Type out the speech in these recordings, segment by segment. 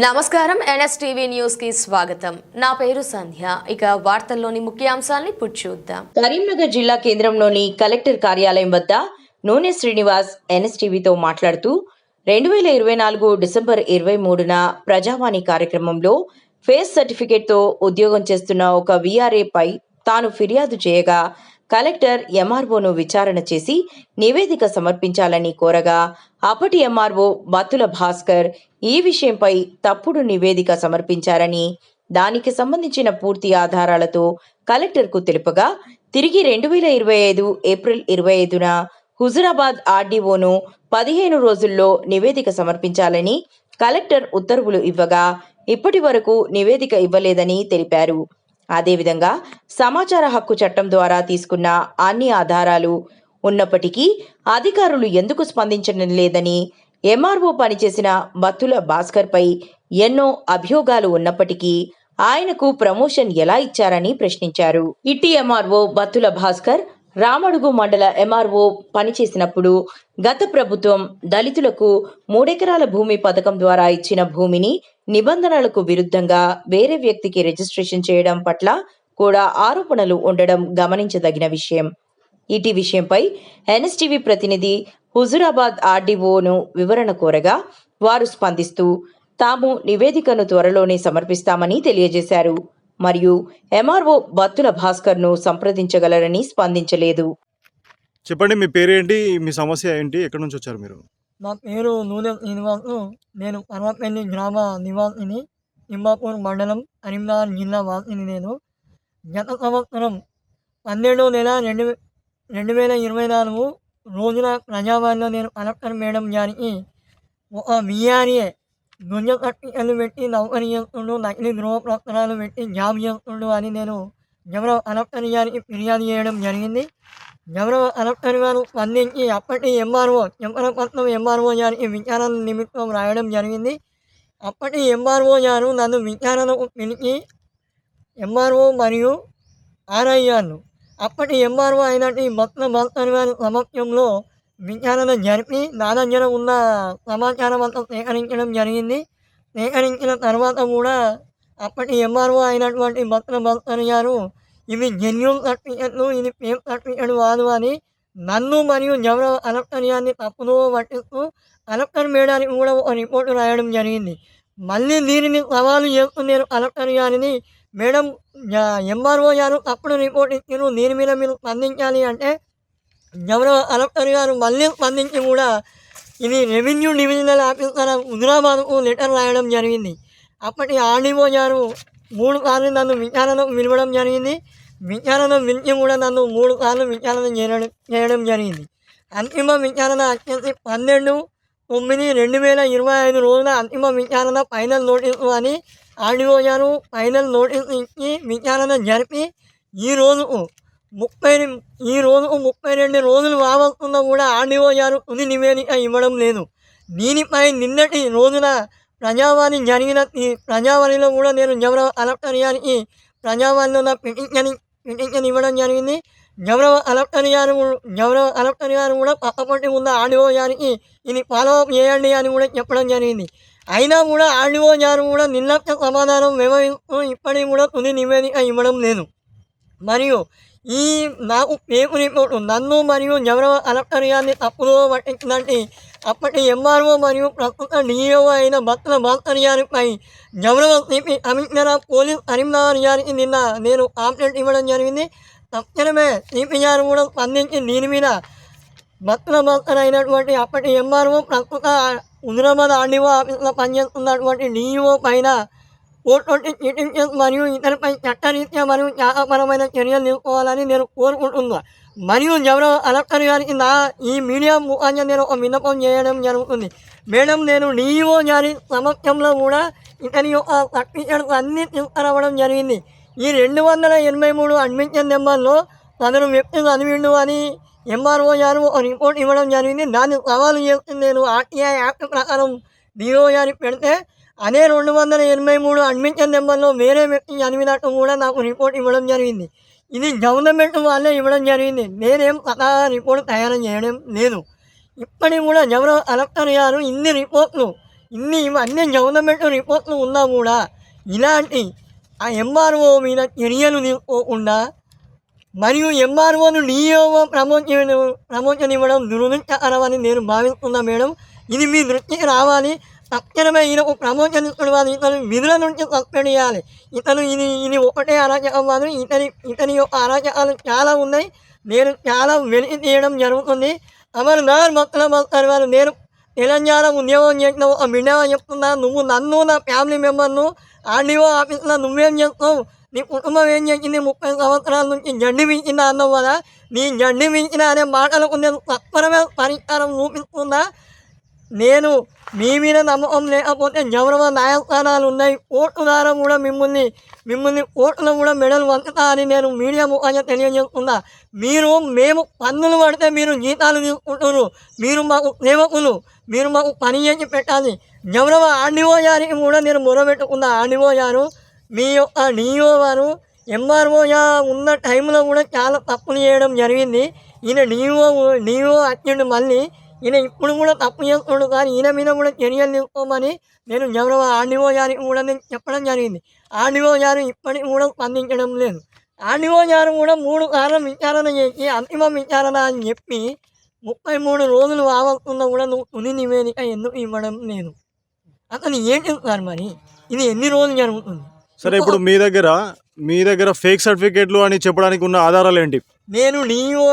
నమస్కారం ఎన్ఎస్టీవీ న్యూస్కి స్వాగతం. నా పేరు సంధ్య. ఇక వార్తల్లోని ముఖ్యాంశాలని ఇప్పుడు చూద్దాం. కరీంనగర్ జిల్లా కేంద్రంలోని కలెక్టర్ కార్యాలయం వద్ద నూనె శ్రీనివాస్ ఎన్ఎస్టీవీతో మాట్లాడుతూ రెండు వేల ఇరవై నాలుగు డిసెంబర్ ఇరవై మూడున ప్రజావాణి కార్యక్రమంలో ఫేస్ సర్టిఫికేట్తో ఉద్యోగం చేస్తున్న ఒక వీఆర్ఏపై తాను ఫిర్యాదు చేయగా కలెక్టర్ ఎంఆర్ఓను విచారణ చేసి నివేదిక సమర్పించాలని కోరగా అప్పటి ఎంఆర్ఓ బత్తుల భాస్కర్ ఈ విషయంపై తప్పుడు నివేదిక సమర్పించారని దానికి సంబంధించిన పూర్తి ఆధారాలతో కలెక్టర్కు తెలుపగా తిరిగి రెండు వేల ఇరవై ఐదు ఏప్రిల్ ఇరవై ఐదున హుజురాబాద్ ఆర్డీఓను పదిహేను రోజుల్లో నివేదిక సమర్పించాలని కలెక్టర్ ఉత్తర్వులు ఇవ్వగా ఇప్పటి వరకు నివేదిక ఇవ్వలేదని తెలిపారు. అదేవిధంగా సమాచార హక్కు చట్టం ద్వారా తీసుకున్న అన్ని ఆధారాలు ఉన్నప్పటికీ అధికారులు ఎందుకు స్పందించడం లేదని ఎంఆర్ఓ పనిచేసిన బత్తుల భాస్కర్పై ఎన్నో అభియోగాలు ఉన్నప్పటికీ ఆయనకు ప్రమోషన్ ఎలా ఇచ్చారని ప్రశ్నించారు. ఇట్టి ఎంఆర్ఓ బత్తుల భాస్కర్ రామడుగు మండల ఎంఆర్ఓ పనిచేసినప్పుడు గత ప్రభుత్వం దళితులకు మూడెకరాల భూమి పథకం ద్వారా ఇచ్చిన భూమిని నిబంధనలకు విరుద్ధంగా వేరే వ్యక్తికి రిజిస్ట్రేషన్ చేయడం పట్ల కూడా ఆరోపణలు ఉండడం గమనించదగిన విషయం. ఇటీ విషయంపై ఎన్ఎస్టీవీ ప్రతినిధి హుజురాబాద్ ఆర్డీఓను వివరణ కోరగా వారు స్పందిస్తూ తాము నివేదికను త్వరలోనే సమర్పిస్తామని తెలియజేశారు. మరియు ఎంఆర్ఓ బత్తుల భాస్కర్ను సంప్రదించగలరని స్పందించలేదు. చెప్పండి మీ పేరేంటి? మీ సమస్య ఏంటి? ఎక్కడి నుంచి వచ్చారు మీరు? నా పేరు నూనె శ్రీనివాసు. నేను పర్వతపల్లి గ్రామ నివాసిని నింబాపూర్ మండలం కరీంనగర్ జిల్లా వాసిని నేను. గత సంవత్సరం పన్నెండో నెల రెండు వే- రెండు వేల ఇరవై నాలుగు రోజున ప్రజావాణిలో నేను కలెక్టర్ మేడం గారికి ఒక బిఆర్ఏ దుర్జ సర్టిఫికెట్లు పెట్టి నౌకరీ చేస్తుండు నకిలీ ధృవపత్రాలు పెట్టి జాబ్ చేస్తుండు అని నేను ఎవరో కలెక్టర్ గారికి ఫిర్యాదు చేయడం జరిగింది ఎవరో కలెక్టర్ గారు స్పందించి అప్పటి ఎంఆర్ఓ ఎంపరపట్నం ఎంఆర్ఓ గారికి విచారణ నిమిత్తం రాయడం జరిగింది అప్పటి ఎంఆర్ఓ గారు నన్ను విచారణకు పిలిచి ఎంఆర్ఓ మరియు ఆర్ఐఆర్ను అప్పటి ఎంఆర్ఓ అయినట్టు భక్త భక్తుల గారి సమక్షంలో విచారణ జరిపి నా దగ్గర ఉన్న సమాచారం అంతా సేకరించడం జరిగింది సేకరించిన తర్వాత కూడా అప్పటి ఎంఆర్ఓ అయినటువంటి భక్తుల భక్తులు గారు ఇవి జెన్యున్ సర్టిఫికెట్లు ఇది ఫేక్ సర్టిఫికెట్ కాదు అని నన్ను మరియు జవర కలెక్టర్ గారిని తప్పుదో పట్టిస్తూ కలెక్టర్ మేడానికి కూడా ఒక రిపోర్టు రాయడం జరిగింది. మళ్ళీ దీనిని సవాలు చేస్తూ నేను కలెక్టర్ గారిని. మేడం ఎంఆర్ఓ గారు తప్పుడు రిపోర్ట్ ఇచ్చారు. దీని మీద మీరు స్పందించాలి అంటే గౌరవ కలెక్టర్ గారు మళ్ళీ స్పందించి కూడా ఇది రెవెన్యూ డివిజనల్ ఆఫీసర్ హుజరాబాద్కు లెటర్ రాయడం జరిగింది. అప్పటి ఆర్డీఓ గారు మూడు సార్లు నన్ను విజ్ఞానంలో పిలవడం జరిగింది. విచారణ పిలిచి కూడా నన్ను మూడు సార్లు విజ్ఞానం చేయడం చేయడం జరిగింది. అంతిమ విజ్ఞానం వచ్చేసి పన్నెండు తొమ్మిది రెండు వేల ఇరవై ఐదు రోజున అంతిమ విచారణ ఫైనల్ నోటీసు అని ఆర్డీఓ గారు ఫైనల్ నోటీసు ఇచ్చి విచారణ జరిపి ఈ రోజుకు ముప్పై ఈ రోజుకు ముప్పై రెండు రోజులు రావాల్సిన కూడా ఆర్డీఓ గారు తుది నివేదిక ఇవ్వడం లేదు. దీనిపై నిన్నటి రోజున ప్రజావాణి జరిగిన ప్రజావాణిలో కూడా నేను జవరవ కలెక్టర్ గారికి ప్రజావాణిలో నా పిటిషన్ పిటిషన్ ఇవ్వడం జరిగింది. గౌరవ కలెక్టర్ గారు గౌరవ కలెక్టర్ గారు కూడా పక్కపట్టి ఉన్న ఆర్డీఓ గారికి ఇది ఫాలో అప్ చేయండి అని కూడా చెప్పడం జరిగింది. అయినా కూడా ఆర్డీఓ గారు కూడా నిర్లక్ష్య సమాధానం వ్యవహరిస్తూ ఇప్పటికీ కూడా తుది నివేదిక ఇవ్వడం లేదు. మరియు ఈ నాకు పేపు రిపోర్టు నన్ను మరియు జవరవ కలెక్టర్ గారిని తప్పులో పట్టించినట్టు అప్పటి ఎంఆర్ఓ మరియు ప్రస్తుత డిఓ అయిన భక్తుల భాస్కర్ గారిపై జవరవ సిపి కమిషనర్ పోలీస్ కరీంనగర్ గారికి నిన్న నేను కాంప్లైంట్ ఇవ్వడం జరిగింది. తక్షణమే సిపి గారు కూడా స్పందించి దీని మీద భక్తుల భాస్కర్ అయినటువంటి అప్పటి ఎంఆర్ఓ ప్రస్తుత హుజరాబాద్ ఆర్డీఓ ఆఫీస్లో పనిచేస్తున్నటువంటి డిఈఓ పైన కోర్టు చిటించెస్ మరియు ఇతరుపై చట్టరీత్యా మరియు న్యాయపరమైన చర్యలు తీసుకోవాలని నేను కోరుకుంటున్నా మరియు ఎవరో కలెక్టర్ గారికి నా ఈ మీడియా ముఖాన్ని నేను ఒక విన్నపం చేయడం జరుగుతుంది మేడం నేను నీవో గారి సమక్షంలో కూడా ఇతని యొక్క సర్టిఫికెట్స్ అన్నీ తీసుకురావడం జరిగింది ఈ రెండు వందల ఎనభై మూడు అడ్మిషన్ నెంబర్లో తనను వ్యక్తి చదివిండు అని ఎంఆర్ఓ గారు ఒక రిపోర్ట్ ఇవ్వడం జరిగింది దాన్ని సవాలు చేస్తుంది నేను ఆర్టీఐ యాక్ట్ ప్రకారం డిఓ గారికి పెడితే అదే రెండు వందల ఎనభై మూడు అడ్మిషన్ నెంబర్లో వేరే వ్యక్తి చదివినట్టు కూడా నాకు రిపోర్ట్ ఇవ్వడం జరిగింది. ఇది గవర్నమెంట్ వాళ్ళే ఇవ్వడం జరిగింది. నేనేం స్వతహా రిపోర్ట్ తయారు చేయడం లేదు. ఇప్పటికి కూడా ఎవరో కలెక్టర్ గారు ఇన్ని రిపోర్ట్లు ఇన్ని అన్ని గవర్నమెంట్ రిపోర్ట్లు ఉన్నా కూడా ఇలాంటి ఆ ఎంఆర్ఓ మీద చర్యలు తీసుకోకుండా మరియు ఎంఆర్ఓను నియోగ ప్రమోషన్ ప్రమోషన్ ఇవ్వడం దురదృష్టకరం అని నేను భావిస్తున్నా మేడం. ఇది మీ దృష్టికి రావాలి. తక్షణమే ఈయనకు ప్రమోషన్ ఇవ్వాలి ఇతను విధుల నుంచి సస్పెండ్ చేయాలి ఇతను ఇది ఇది ఒకటే అరాచకం కాదు. ఇతని ఇతని యొక్క అరాచకాలు చాలా ఉన్నాయి. నేను చాలా వెలికి తీయడం జరుగుతుంది. అమర్నాథ్ భక్తుల భక్తులు వారు నేను తెలంగాణ ఉద్యోగం చేసిన ఒక బిడ్డగా చెప్తున్నా. నువ్వు నన్ను నా ఫ్యామిలీ మెంబర్ను ఆర్డీఓ ఆఫీస్లో నువ్వేం చేస్తావు? నీ కుటుంబం ఏం చేసింది? ముప్పై సంవత్సరాల నుంచి జండి మించిందా అన్నావు కదా? నీ జండి మించిన అనే మాటలకు నేను తత్పరమైన పరిష్కారం చూపిస్తున్నా. నేను మీ మీద నమ్మకం లేకపోతే గౌరవ న్యాయస్థానాలు ఉన్నాయి. ఓటు ద్వారా కూడా మిమ్మల్ని మిమ్మల్ని ఓట్లు కూడా మెడల్ వంచుతా అని నేను మీడియా ముఖంగా తెలియజేస్తున్నా. మీరు మేము పన్నులు పడితే మీరు జీతాలు తీసుకుంటున్నారు. మీరు మాకు సేవకులు మీరు మాకు పని చేసి పెట్టాలి. గౌరవ ఆర్డీఓ గారికి కూడా నేను మొరబెట్టుకున్నా ఆర్డీఓ గారు మీ యొక్క డిఓ వారు ఎంఆర్ఓ ఉన్న టైంలో కూడా చాలా తప్పులు చేయడం జరిగింది. ఈయన డిఓ డిఓ వచ్చిండు మళ్ళీ. ఈయన ఇప్పుడు కూడా తప్పు చేస్తున్నాడు కానీ ఈయన మీద కూడా చర్యలు తీసుకోమని నేను గౌరవ ఆర్డీఓ గారికి కూడా నేను చెప్పడం జరిగింది. ఆర్డీఓ గారు ఇప్పటికి కూడా స్పందించడం లేదు. ఆర్డీఓ గారు కూడా మూడు సార్లు విచారణ చేసి అంతిమ విచారణ అని చెప్పి ముప్పై మూడు రోజులు ఆవస్తున్నా కూడా నువ్వు తుని నివేదిక ఎందుకు ఇవ్వడం లేదు? అతను ఏం చెప్తారు మరి? ఇది ఎన్ని రోజులు జరుగుతుంది? సరే ఇప్పుడు మీ దగ్గర మీ దగ్గర ఫేక్ సర్టిఫికేట్లు అని చెప్పడానికి ఉన్న ఆధారాలు ఏంటి? నేను నీవో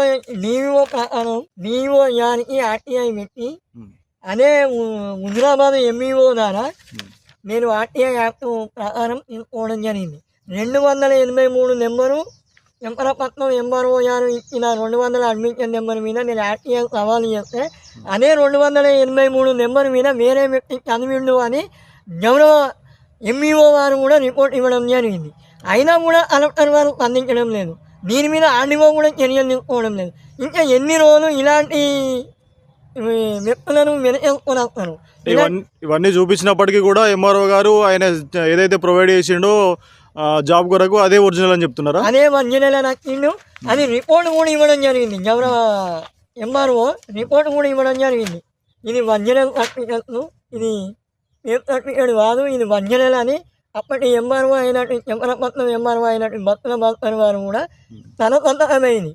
నీవో ప్రకారం నీవో యానికి ఆర్టీఐ పెట్టి. అదే హుజరాబాద్ ఎంఈఓ ద్వారా నేను ఆర్టీఐ యాక్ట్ ప్రకారం తీసుకోవడం జరిగింది. రెండు వందల ఎనభై మూడు నెంబరు ఎంపరపట్నం ఎంఆర్ఓ గారు ఇచ్చిన రెండు వందల అడ్మిషన్ నెంబర్ మీద నేను ఆర్టీఐ సవాలు చేస్తే అదే రెండు వందల ఎనభై మూడు నెంబర్ మీద వేరే వ్యక్తి చదివిండు అని గౌరవ ఎంఈఓ వారు కూడా రిపోర్ట్ ఇవ్వడం జరిగింది. అయినా కూడా కలెక్టర్ వారు స్పందించడం లేదు. దీని మీద ఆర్డీఓ కూడా చర్యలు తీసుకోవడం లేదు. ఇంకా ఎన్ని రోజులు ఇలాంటి ఈ, వ్యక్తులను వెనకేసుకొని వస్తారు ఇలా- ఇవన్నీ చూపించినప్పటికీ కూడా ఎంఆర్ఓ గారు ఆయన ఏదైతే ప్రొవైడ్ చేసిండో జాబ్ కొరకు అదే ఒరిజినల్ అని చెప్తున్నారా? అదే మంజుల నచ్చిండు అది రిపోర్ట్ కూడా ఇవ్వడం జరిగింది. గౌరవ ఎంఆర్ఓ రిపోర్ట్ కూడా ఇవ్వడం జరిగింది. ఇది వంజనల్ సర్టిఫికెట్ ఇది సర్టిఫికేట్ కాదు ఇది వంజనల్ అని అప్పటి ఎంఆర్ఓ అయినట్టు చెంపరపట్నం ఎంఆర్ఓ అయినట్టు భక్తుల భక్తుల వారు కూడా తన సొంతమైంది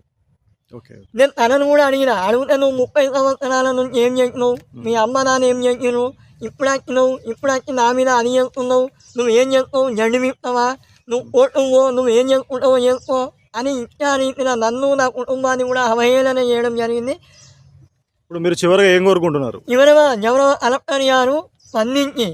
ఓకే నేను తనను కూడా అడిగిన అడిగితే నువ్వు ముప్పై సంవత్సరాల నుంచి ఏం చేసినావు మీ అమ్మ నాన్న ఏం చేసినావు ఇప్పుడు వచ్చినావు ఇప్పుడు వచ్చి నా మీద అది చేస్తున్నావు నువ్వు ఏం చేస్తావు జండి విప్తావా నువ్వు కోర్టువో నువ్వు ఏం చేసుకుంటావో చేసుకో అని ఇచ్చా రీతిన నన్ను నా కుటుంబాన్ని కూడా అవహేళన చేయడం జరిగింది. ఇప్పుడు మీరు చివరిగా ఏం కోరుకుంటున్నారు? చివరగా గౌరవ కలెక్టర్ గారు స్పందించి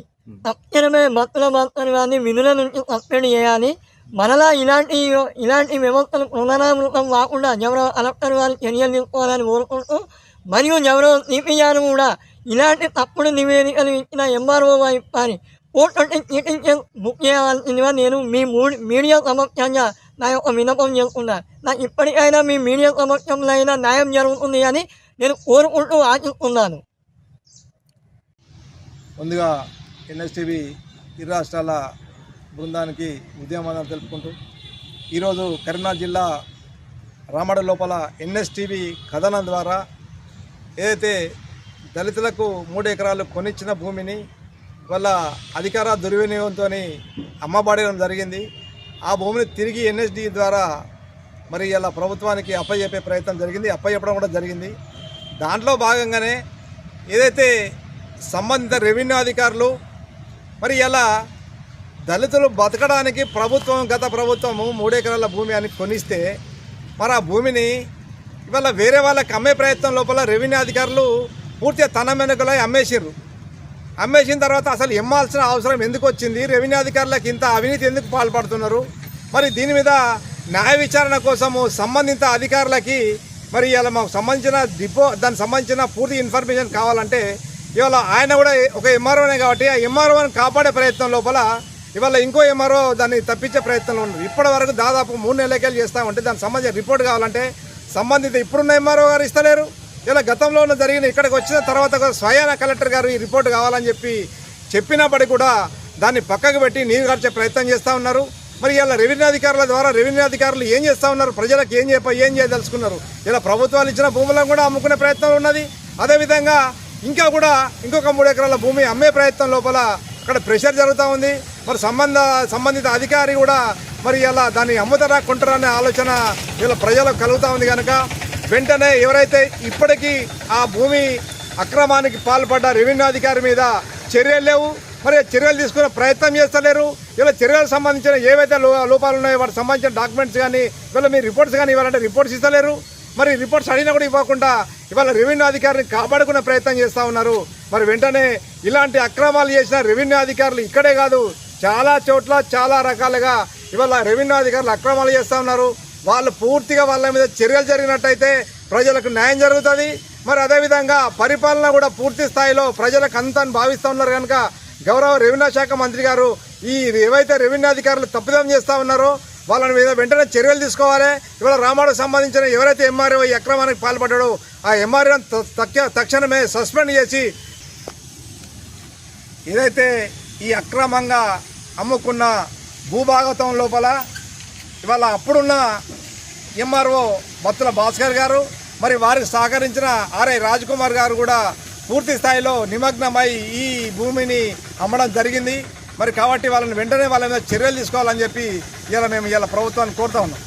తక్షణమే భక్తుల భక్తులు కానీ విధుల నుంచి సస్పెండ్ చేయాలి. మనలా ఇలాంటి ఇలాంటి వ్యవస్థలు పునరావృతం కాకుండా గౌరవ కలెక్టర్ గారు చర్యలు తీసుకోవాలని కోరుకుంటూ మరియు గౌరవ సిపి గారు కూడా ఇలాంటి తప్పుడు నివేదికలు ఇచ్చిన ఎంఆర్ఓ వారి కోర్టు చీటించే బుక్ చేయాల్సిందిగా నేను మీ మీడియా సమక్షంగా నా యొక్క వినపం చేసుకున్నా నాకు ఇప్పటికైనా మీ మీడియా సమక్షంలో అయినా న్యాయం జరుగుతుంది అని నేను కోరుకుంటూ ఆశిస్తున్నాను. ముందుగా ఎన్ఎస్టీవీ ఇరు రాష్ట్రాల బృందానికి ఉద్యమం తెలుపుకుంటూ ఈరోజు కరీంనగర్ జిల్లా రామడ లోపల ఎన్ఎస్టీవీ కథనం ద్వారా ఏదైతే దళితులకు మూడు ఎకరాలు కొనిచ్చిన భూమిని వాళ్ళ అధికార దుర్వినియోగంతో అమ్మబడడం జరిగింది. ఆ భూమిని తిరిగి ఎన్ఎస్డి ద్వారా మరి ఇలా ప్రభుత్వానికి అప్పచెప్పే ప్రయత్నం జరిగింది. అప్పచెప్పడం కూడా జరిగింది. దాంట్లో భాగంగానే ఏదైతే సంబంధిత రెవెన్యూ అధికారులు మరి ఇలా దళితులు బతకడానికి ప్రభుత్వం గత ప్రభుత్వము మూడెకరాల భూమి అని కొనిస్తే మరి ఆ భూమిని ఇవాళ వేరే వాళ్ళకి అమ్మే ప్రయత్నం లోపల రెవెన్యూ అధికారులు పూర్తిగా తన వెనుకలై అమ్మేసిర్రు. అమ్మేసిన తర్వాత అసలు ఇమ్మాల్సిన అవసరం ఎందుకు వచ్చింది? రెవెన్యూ అధికారులకు ఇంత అవినీతి ఎందుకు పాల్పడుతున్నారు? మరి దీని మీద న్యాయ విచారణ కోసము సంబంధిత అధికారులకి మరి ఇలా మాకు సంబంధించిన డిపో దానికి సంబంధించిన పూర్తి ఇన్ఫర్మేషన్ కావాలంటే ఇవాళ ఆయన కూడా ఒక ఎంఆర్ఓనే కాబట్టి ఆ ఎంఆర్ఓని కాపాడే ప్రయత్నం లోపల ఇవాళ ఇంకో ఎంఆర్ఓ దాన్ని తప్పించే ప్రయత్నంలో ఉన్నారు. ఇప్పటి వరకు దాదాపు మూడు నెలలకెళ్ళి చేస్తామంటే దానికి సంబంధించిన రిపోర్ట్ కావాలంటే సంబంధిత ఇప్పుడున్న ఎంఆర్ఓ గారు ఇస్తలేరు. ఇలా గతంలో ఉన్న జరిగిన ఇక్కడికి వచ్చిన తర్వాత స్వయాన కలెక్టర్ గారు ఈ రిపోర్ట్ కావాలని చెప్పి చెప్పినప్పటికీ కూడా దాన్ని పక్కకు పెట్టి నీరు గార్చే ప్రయత్నం చేస్తూ ఉన్నారు. మరి ఇలా రెవెన్యూ అధికారుల ద్వారా రెవెన్యూ అధికారులు ఏం చేస్తూ ఉన్నారు? ప్రజలకు ఏం చెప్ప ఏం చేయదలుచుకున్నారు? ఇలా ప్రభుత్వాలు ఇచ్చిన భూములను కూడా అమ్ముకునే ప్రయత్నం ఉన్నది. అదేవిధంగా ఇంకా కూడా ఇంకొక మూడు ఎకరాల భూమి అమ్మే ప్రయత్నం లోపల అక్కడ ప్రెషర్ జరుగుతూ ఉంది. మరి సంబంధ సంబంధిత అధికారి కూడా మరి ఇలా దాన్ని అమ్ముతారా కొంటారా అనే ఆలోచన ఇలా ప్రజలకు కలుగుతూ ఉంది కనుక వెంటనే ఎవరైతే ఇప్పటికీ ఆ భూమి అక్రమానికి పాల్పడ్డ రెవెన్యూ అధికారి మీద చర్యలు లేవు మరి చర్యలు తీసుకునే ప్రయత్నం చేస్తలేరు. ఇలా చర్యలకు సంబంధించిన ఏవైతే లో లోపాలు ఉన్నాయో వాటికి సంబంధించిన డాక్యుమెంట్స్ కానీ వీళ్ళ మీ రిపోర్ట్స్ కానీ ఇవ్వాలంటే రిపోర్ట్స్ ఇస్తలేరు. మరి రిపోర్ట్స్ అడిగినా కూడా ఇవ్వకుండా ఇవాళ రెవెన్యూ అధికారిని కాపాడుకునే ప్రయత్నం చేస్తూ ఉన్నారు. మరి వెంటనే ఇలాంటి అక్రమాలు చేసిన రెవెన్యూ అధికారులు ఇక్కడే కాదు చాలా చోట్ల చాలా రకాలుగా ఇవాళ రెవెన్యూ అధికారులు అక్రమాలు చేస్తూ ఉన్నారు. వాళ్ళు పూర్తిగా వాళ్ళ మీద చర్యలు జరిగినట్టయితే ప్రజలకు న్యాయం జరుగుతుంది. మరి అదేవిధంగా పరిపాలన కూడా పూర్తి స్థాయిలో ప్రజలకు అంతా భావిస్తూ ఉన్నారు కనుక గౌరవ రెవెన్యూ శాఖ మంత్రి గారు ఈ ఏవైతే రెవెన్యూ అధికారులు తప్పిదం చేస్తూ ఉన్నారో వాళ్ళని మీద వెంటనే చర్యలు తీసుకోవాలి. ఇవాళ రామాడకు సంబంధించిన ఎవరైతే ఎంఆర్ఓ ఈ అక్రమానికి పాల్పడ్డాడో ఆ ఎంఆర్ఓ తక్షణమే సస్పెండ్ చేసి ఏదైతే ఈ అక్రమంగా అమ్ముకున్న భూభాగతం లోపల ఇవాళ అప్పుడున్న ఎంఆర్ఓ బత్తుల భాస్కర్ గారు మరి వారికి సహకరించిన ఆర్ఐ కుమార్ గారు కూడా పూర్తి స్థాయిలో నిమగ్నమై ఈ భూమిని అమ్మడం జరిగింది. మరి కాబట్టి వాళ్ళని వెంటనే వాళ్ళ మీద చర్యలు తీసుకోవాలని చెప్పి ఇలా మేము ఇలా ప్రభుత్వాన్ని కోరుతా ఉన్నాం.